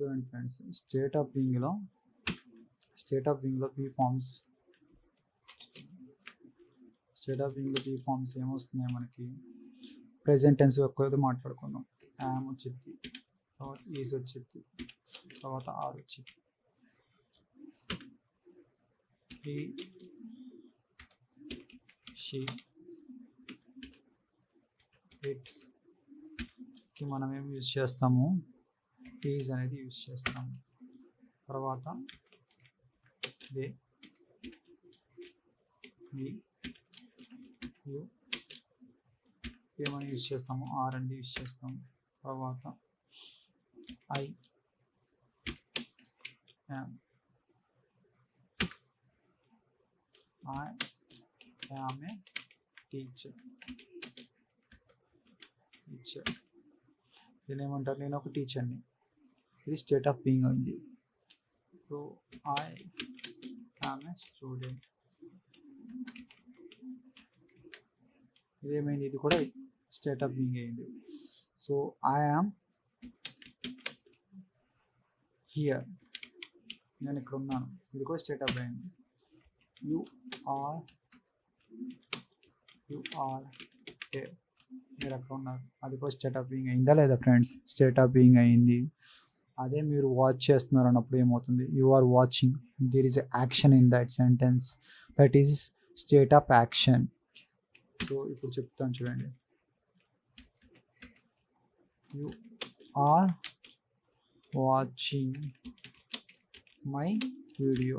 చూడండి friends state of వింగ్లో state of వింగ్లో బీ ఫార్మ్స్. స్టేట్ ఆఫ్ వింగ్లో బీ ఫార్మ్స్ ఏమొస్తున్నాయి మనకి ప్రెజెంట్ టెన్స్ ఎక్కువ మాట్లాడుకుందాం. యామ్ వచ్చింది తర్వాత ఈజ్ వచ్చింది తర్వాత ఆర్ వచ్చింది. He she it కి మనం ఏం యూజ్ చేస్తాము? డేస్ అనేది యూజ్ చేస్తాము తర్వాత దే వి యు ఏమని యూజ్ చేస్తాము ఆర్ అండి యూజ్ చేస్తాము తర్వాత I am I am a teacher. Teacher. దీని ఏమంటారు నేను ఒక టీచర్ని. ఇది స్టేట్ ఆఫ్ బీయింగ్ అయింది so I am a student ఇదేమైంది ఇది కూడా స్టేట్ ఆఫ్ బీయింగ్ అయింది. సో ఐ ఆమ్ హియర్ నేను ఇక్కడ ఉన్నాను. ఇది కూడా స్టేట్ ఆఫ్ అయింది యు ఆర్ యు ఆర్ మీరు అక్కడ ఉన్నారు. అది కూడా స్టేట్ ఆఫ్ బీయింగ్ అయిందా లేదా ఫ్రెండ్స్ స్టేట్ ఆఫ్ బీయింగ్ అయింది. అదే మీరు వాచ్ చేస్తున్నారు అన్నప్పుడు ఏమవుతుంది you are watching there is action in that sentence that is state of action so ఇప్పుడు చెప్తాను చూడండి. You are watching my video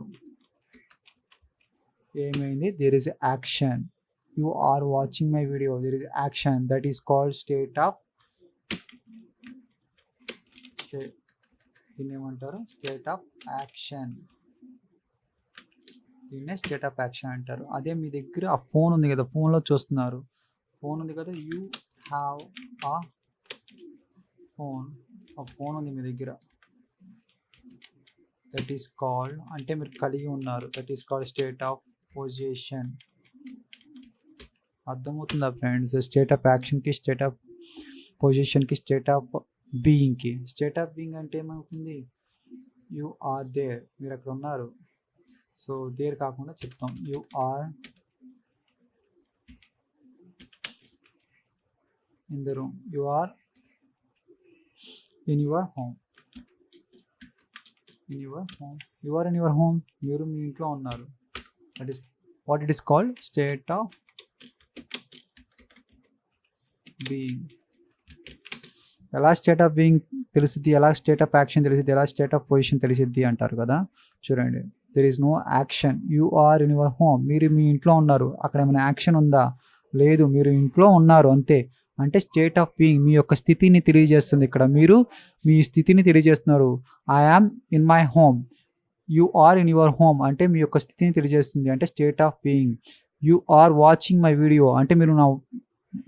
ఏమైంది? There is action you are watching my video there is action that is called state of దీన్ని ఏమంటారు state of action దీన్నే state of action అంటారు. అదే మీ దగ్గర ఆ ఫోన్ ఉంది కదా ఫోన్లో చూస్తున్నారు. ఫోన్ ఉంది కదా యూ హ్యావ్ ఆ ఫోన్ ఆ ఫోన్ ఉంది మీ దగ్గర. దట్ ఈస్ కాల్డ్ అంటే మీరు కలిగి ఉన్నారు. That is called state of position అర్థమవుతుందా ఫ్రెండ్స్ స్టేట్ ఆఫ్ యాక్షన్కి స్టేట్ ఆఫ్ పొజిషన్కి స్టేట్ ఆఫ్ బీయింగ్కి. స్టేట్ ఆఫ్ బీయింగ్ అంటే ఏమవుతుంది? You are there. మీరు అక్కడ ఉన్నారు సో దేర్ కాకుండా చెప్తాం. You are in the room. You are in your home. In your home. You are in your home. మీరు మీ ఇంట్లో ఉన్నారు. That is what it is called state of being. ఎలా స్టేట్ ఆఫ్ బీయింగ్ తెలిసిద్ది ఎలా state of action తెలిసిద్ది ఎలా state of position తెలిసిద్ది అంటారు కదా? చూడండి. There is no action you are in your home మీరు మీ ఇంట్లో ఉన్నారు. అక్కడ ఏమైనా యాక్షన్ ఉందా? లేదు. మీరు ఇంట్లో ఉన్నారు అంతే. అంటే స్టేట్ ఆఫ్ బీయింగ్ మీ యొక్క స్థితిని తెలియజేస్తుంది ఇక్కడ. మీరు మీ స్థితిని తెలియజేస్తున్నారు. I am in my home you are in your home అంటే మీ యొక్క స్థితిని తెలియజేస్తుంది. అంటే state of being you are watching my video అంటే మీరు నా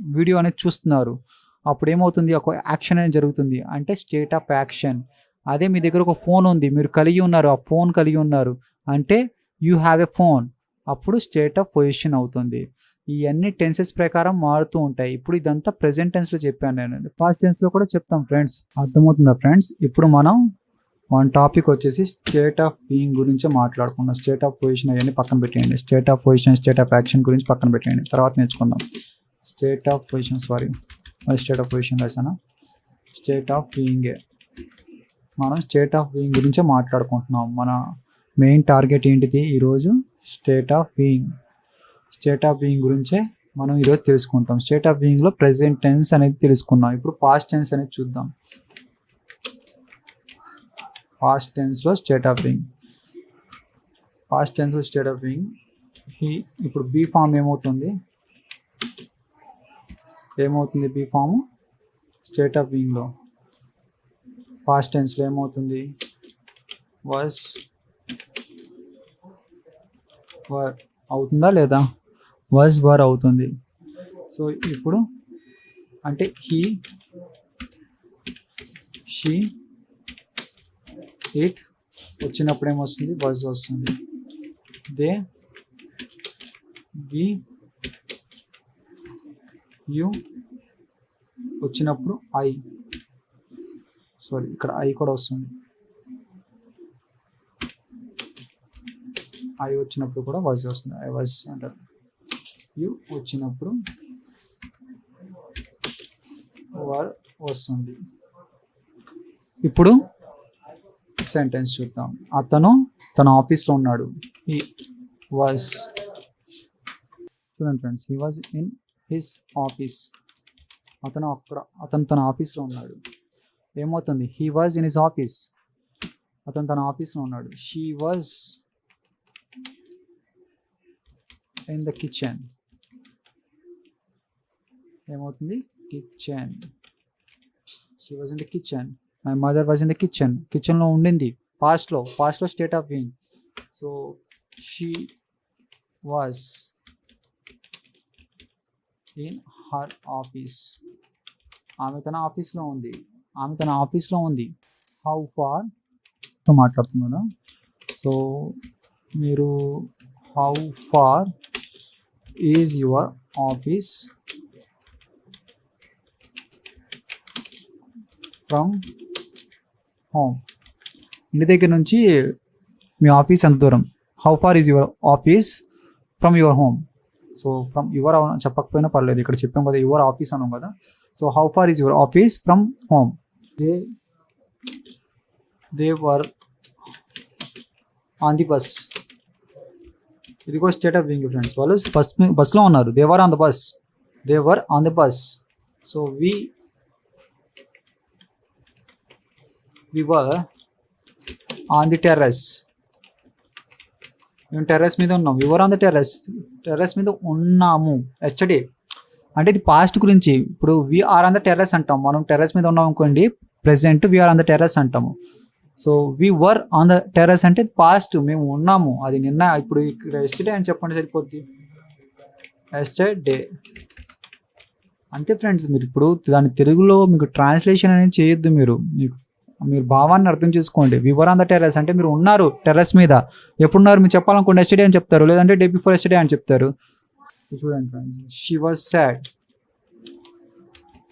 వీడియో అనేది చూస్తున్నారు. అప్పుడు ఏమవుతుంది ఒక యాక్షన్ అనేది జరుగుతుంది. అంటే స్టేట్ ఆఫ్ యాక్షన్. అదే మీ దగ్గర ఒక ఫోన్ ఉంది. మీరు కలిగి ఉన్నారు. ఆ ఫోన్ కలిగి ఉన్నారు. అంటే యూ హ్యావ్ ఎ ఫోన్. అప్పుడు స్టేట్ ఆఫ్ పొజిషన్ అవుతుంది. ఇవన్నీ టెన్సెస్ ప్రకారం మారుతూ ఉంటాయి. ఇప్పుడు ఇదంతా ప్రెసెంట్ టెన్స్లో చెప్పాను నేను. పాస్ట్ టెన్స్లో కూడా చెప్తాం ఫ్రెండ్స్. అర్థమవుతుందా ఫ్రెండ్స్? ఇప్పుడు మనం వన్ టాపిక్ వచ్చేసి స్టేట్ ఆఫ్ బీయింగ్ గురించి మాట్లాడుకుందాం. స్టేట్ ఆఫ్ పొజిషన్ అవన్నీ పక్కన పెట్టేయండి. State of position state of action గురించి పక్కన పెట్టేయండి. తర్వాత నేర్చుకుందాం. State of position sorry. State of position రాసానా state of being మనం స్టేట్ ఆఫ్ బీయింగ్ గురించే మాట్లాడుకుంటున్నాం. మన మెయిన్ టార్గెట్ ఏంటిది? ఈరోజు state of being state of being గురించే మనం ఈరోజు తెలుసుకుంటాం. స్టేట్ ఆఫ్ బీయింగ్లో ప్రజెంట్ టెన్స్ అనేది తెలుసుకున్నాం. ఇప్పుడు పాస్ట్ టెన్స్ అనేది చూద్దాం. పాస్ట్ టెన్స్లో స్టేట్ ఆఫ్ బీయింగ్ పాస్ట్ టెన్స్లో స్టేట్ ఆఫ్ బీయింగ్ ఈ ఇప్పుడు బీ ఫామ్ ఏమవుతుంది? ఏమవుతుంది బీ ఫామ్ స్టేట్ ఆఫ్ బీయింగ్లో పాస్ట్ టెన్స్లో ఏమవుతుంది? వాస్ వర్ అవుతుందా లేదా? వాజ్ వర్ అవుతుంది. సో ఇప్పుడు అంటే హీ షీ ఇట్ వచ్చినప్పుడు ఏమొస్తుంది? వాజ్ వస్తుంది. దే వి యు వచ్చినప్పుడు ఐ. సారీ ఇక్కడ ఐ కూడా వస్తుంది. ఐ వచ్చినప్పుడు కూడా వాజ్ వస్తుంది. ఐ వాజ్ అంటారు. యు వచ్చినప్పుడు వర్ వస్తుంది. ఇప్పుడు సెంటెన్స్ చూద్దాం. అతను తన ఆఫీస్లో ఉన్నాడు. ఈ వాజ్ చూడండి friends he was in his office అతను అక్కడ అతను తన ఆఫీస్లో ఉన్నాడు. ఏమవుతుంది? He was in his office అతను తన ఆఫీస్లో ఉన్నాడు. She was in the kitchen ఏమవుతుంది? Kitchen she was in the kitchen my mother was in the kitchen కిచెన్లో ఉండింది. పాస్ట్లో పాస్ట్లో state of being so she was in her office. ఆమె తన ఆఫీస్లో ఉంది. ఆమె తన ఆఫీస్లో ఉంది. హౌ ఫార్ మాట్లాడుతున్నారా సో మీరు how far is your office from home ఇంటి దగ్గర నుంచి మీ ఆఫీస్ ఎంత దూరం? How far is your office from your home so from your చెప్పకపోయినా పర్లేదు. ఇక్కడ చెప్పాం కదా యువర్ ఆఫీస్ అన్నాం కదా. So how far is your office from home they they were on the bus ఇది కూడా స్టేట్ ఆఫ్ బీయింగ్ ఫ్రెండ్స్ వాళ్ళు బస్ బస్లో ఉన్నారు. They were on the bus they were on the bus so we we were on the terrace మేము terrace మీద ఉన్నాం. We were on the terrace terrace మీద ఉన్నాము. ఎస్టర్డే అంటే ఇది పాస్ట్ గురించి. ఇప్పుడు వీఆర్ ఆన్ ద టెర్రస్ అంటాం. మనం టెర్రస్ మీద ఉన్నాం అనుకోండి present we are on the terrace అంటాము. So we were on the terrace అంటే పాస్ట్ మేము ఉన్నాము. అది నిన్న ఇప్పుడు ఇక్కడ ఎస్టర్డే అని చెప్పండి సరిపోద్ది. ఎస్టర్డే అంతే ఫ్రెండ్స్ మీరు ఇప్పుడు దాని తెలుగులో మీకు ట్రాన్స్లేషన్ అనేది చేయొద్దు మీరు. మీకు మీరు భావాన్ని అర్థం చేసుకోండి. వివర్ ఆన్ ద టెర్రస్ అంటే మీరు ఉన్నారు టెర్రస్ మీద. ఎప్పుడున్నారు మీరు చెప్పాలనుకోండి ఎస్టర్డే అని చెప్తారు. లేదంటే డే బిఫోర్ ఎస్టర్డే అని చెప్తారు. చూడండి she was sad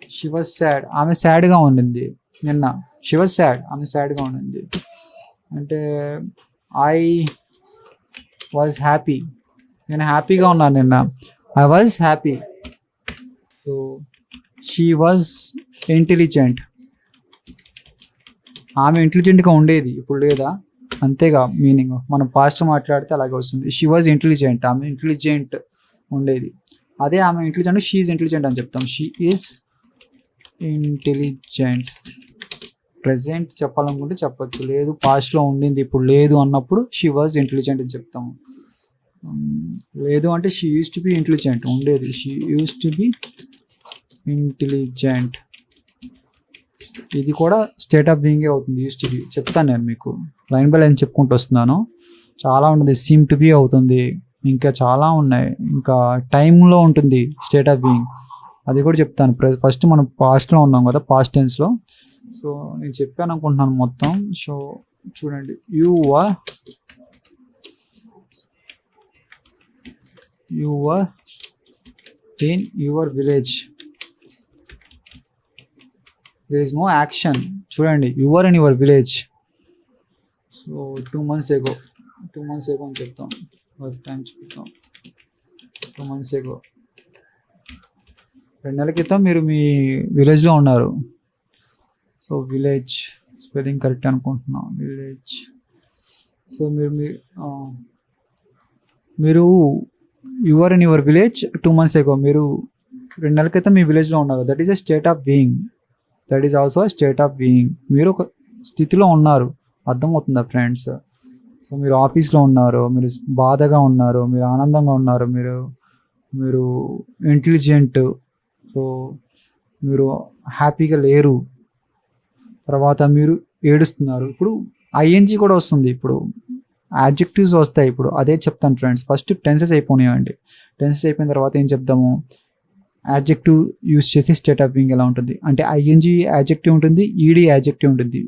she was sad ఆమె సాడ్గా ఉండింది నిన్న. షీ వాజ్ సాడ్ ఆమె సాడ్గా ఉండింది. అంటే ఐ వాజ్ హ్యాపీ నేను హ్యాపీగా ఉన్నాను నిన్న. I was happy so she was intelligent ఆమె ఇంటెలిజెంట్గా ఉండేది. ఇప్పుడు లేదా? అంతేగా మీనింగ్ మనం పాస్ట్ మాట్లాడితే అలాగే వస్తుంది. షీ వాజ్ ఇంటెలిజెంట్ ఆమె ఇంటెలిజెంట్ ఉండేది. అదే ఆమె ఇంటెలిజెంట్ షీఈ్ ఇంటెలిజెంట్ అని చెప్తాం. షీ ఈజ్ ఇంటెలిజెంట్ ప్రజెంట్ చెప్పాలనుకుంటే చెప్పొచ్చు. లేదు పాస్ట్లో ఉండింది ఇప్పుడు లేదు అన్నప్పుడు షీ వాజ్ ఇంటెలిజెంట్ అని చెప్తాము లేదు అంటే she used to be intelligent ఉండేది. She used to be intelligent ఇది కూడా స్టేట్ ఆఫ్ బీయింగే అవుతుంది యూస్ చెప్తాను నేను మీకు. లైన్ బై లైన్ చెప్పుకుంటూ వస్తున్నాను. చాలా ఉంటుంది సీమ్ టు బి అవుతుంది. ఇంకా చాలా ఉన్నాయి. ఇంకా టైంలో ఉంటుంది స్టేట్ ఆఫ్ బీయింగ్ అది కూడా చెప్తాను. ఫస్ట్ మనం పాస్ట్లో ఉన్నాం కదా పాస్ట్ టెన్స్లో సో నేను చెప్పాను అనుకుంటున్నాను మొత్తం. సో చూడండి. You are you are in your village there is no action చూడండి your in your village so two months ago two months ago అని చెప్తాం. వర్క్ టైం చెప్తాం టూ మంత్స్ ఎగో రెండు నెలల క్రితం మీరు మీ విలేజ్లో ఉన్నారు. సో విలేజ్ స్పెల్లింగ్ కరెక్ట్ అనుకుంటున్నాం. విలేజ్ సో మీరు మీ మీరు your in your village two months ago మీరు రెండు నెలల క్రితం మీ విలేజ్లో ఉన్నారు. That is a state of being that is also state of being మీరు ఒక స్థితిలో ఉన్నారు. అర్థమవుతుందా ఫ్రెండ్స్ సో మీరు ఆఫీస్లో ఉన్నారు మీరు బాధగా ఉన్నారు మీరు ఆనందంగా ఉన్నారు మీరు మీరు ఇంటెలిజెంట్ సో మీరు హ్యాపీగా లేరు. తర్వాత మీరు ఏడుస్తున్నారు. ఇప్పుడు ఐఎన్జీ కూడా వస్తుంది. ఇప్పుడు యాడ్జెక్టివ్స్ వస్తాయి. ఇప్పుడు అదే చెప్తాను ఫ్రెండ్స్ ఫస్ట్ టెన్సెస్ అయిపోయినాయండి టెన్సెస్ అయిపోయిన తర్వాత ఏం చెప్దాము యాజెక్టివ్ యూస్ చేసి స్టేట్ ఆఫ్ బీయింగ్ ఎలా ఉంటుంది? అంటే ఐఎన్జి యాజెక్టివ్ ఉంటుంది ఈడీ యాజెక్టివ్ ఉంటుంది.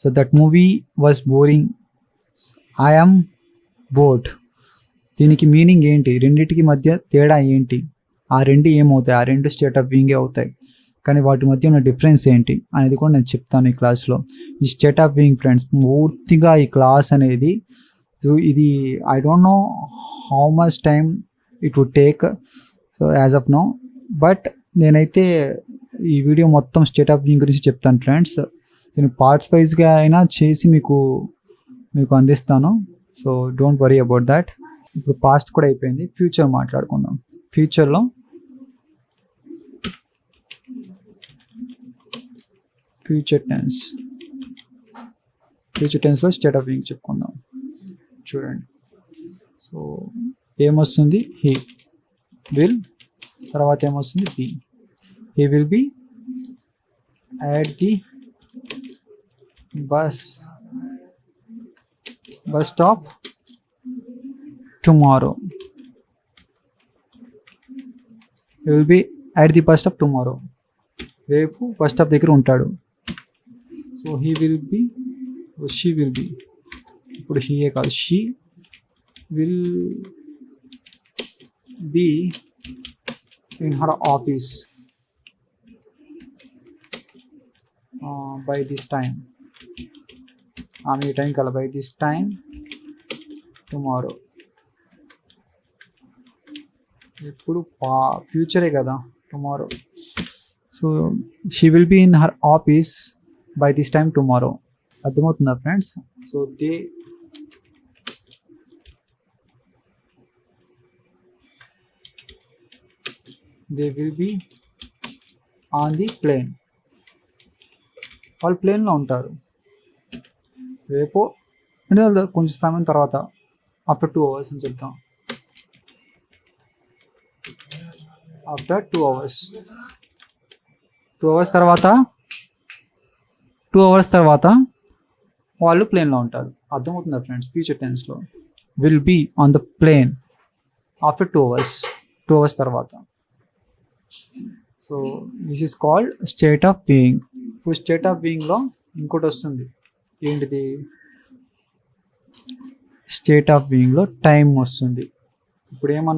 So that movie was boring I'm bored దీనికి మీనింగ్ ఏంటి? రెండింటికి మధ్య తేడా ఏంటి? ఆ రెండు ఏమవుతాయి? ఆ రెండు స్టేట్ ఆఫ్ బీయింగే అవుతాయి? కానీ వాటి మధ్య ఉన్న డిఫరెన్స్ ఏంటి? అనేది కూడా నేను చెప్తాను ఈ క్లాస్లో ఈ స్టేట్ ఆఫ్ బీయింగ్ ఫ్రెండ్స్ పూర్తిగా ఈ క్లాస్ అనేది సో ఇది I don't know how much time it would take so as of now but నేనైతే ఈ వీడియో మొత్తం స్టేట్ ఆఫ్ బీయింగ్ గురించి చెప్తాను ఫ్రెండ్స్ నేను పార్ట్స్ వైజ్గా అయినా చేసి మీకు మీకు అందిస్తాను. So don't worry about that ఇప్పుడు పాస్ట్ కూడా అయిపోయింది. ఫ్యూచర్ మాట్లాడుకుందాం. ఫ్యూచర్లో ఫ్యూచర్ టెన్స్ ఫ్యూచర్ టెన్స్లో స్టేట్ ఆఫ్ బీయింగ్ చెప్పుకుందాం. చూడండి. సో ఏమొస్తుంది? హీ విల్ తర్వాత ఏమొస్తుంది? Be he will be at the bus bus stop tomorrow will be at the bus stop tomorrow రేపు బస్ స్టాప్ దగ్గర ఉంటాడు. So he will be she will be ఇప్పుడు హీయే కాదు. She will be in office office by this time ఆమె ఈ time కల by this time tomorrow ఇప్పుడు పా ఫ్యూచరే కదా tomorrow so she will be in her office by this time tomorrow అర్థమవుతుందా friends so they they will be on the plane వాళ్ళు ప్లేన్లో ఉంటారు. రేపు అంటే కొంచెం సమయం తర్వాత ఆఫ్టర్ టూ అవర్స్ అని చెప్తాం. After two hours two hours తర్వాత టూ అవర్స్ తర్వాత వాళ్ళు ప్లేన్లో ఉంటారు. అర్థమవుతుందా friends future టెన్స్లో will be on the plane after two hours two hours తర్వాత. So this is called state of being ఇప్పుడు స్టేట్ ఆఫ్ బీయింగ్లో ఇంకోటి వస్తుంది. ఏంటిది? స్టేట్ ఆఫ్ బీయింగ్లో టైం వస్తుంది. ఇప్పుడు ఏమన్నా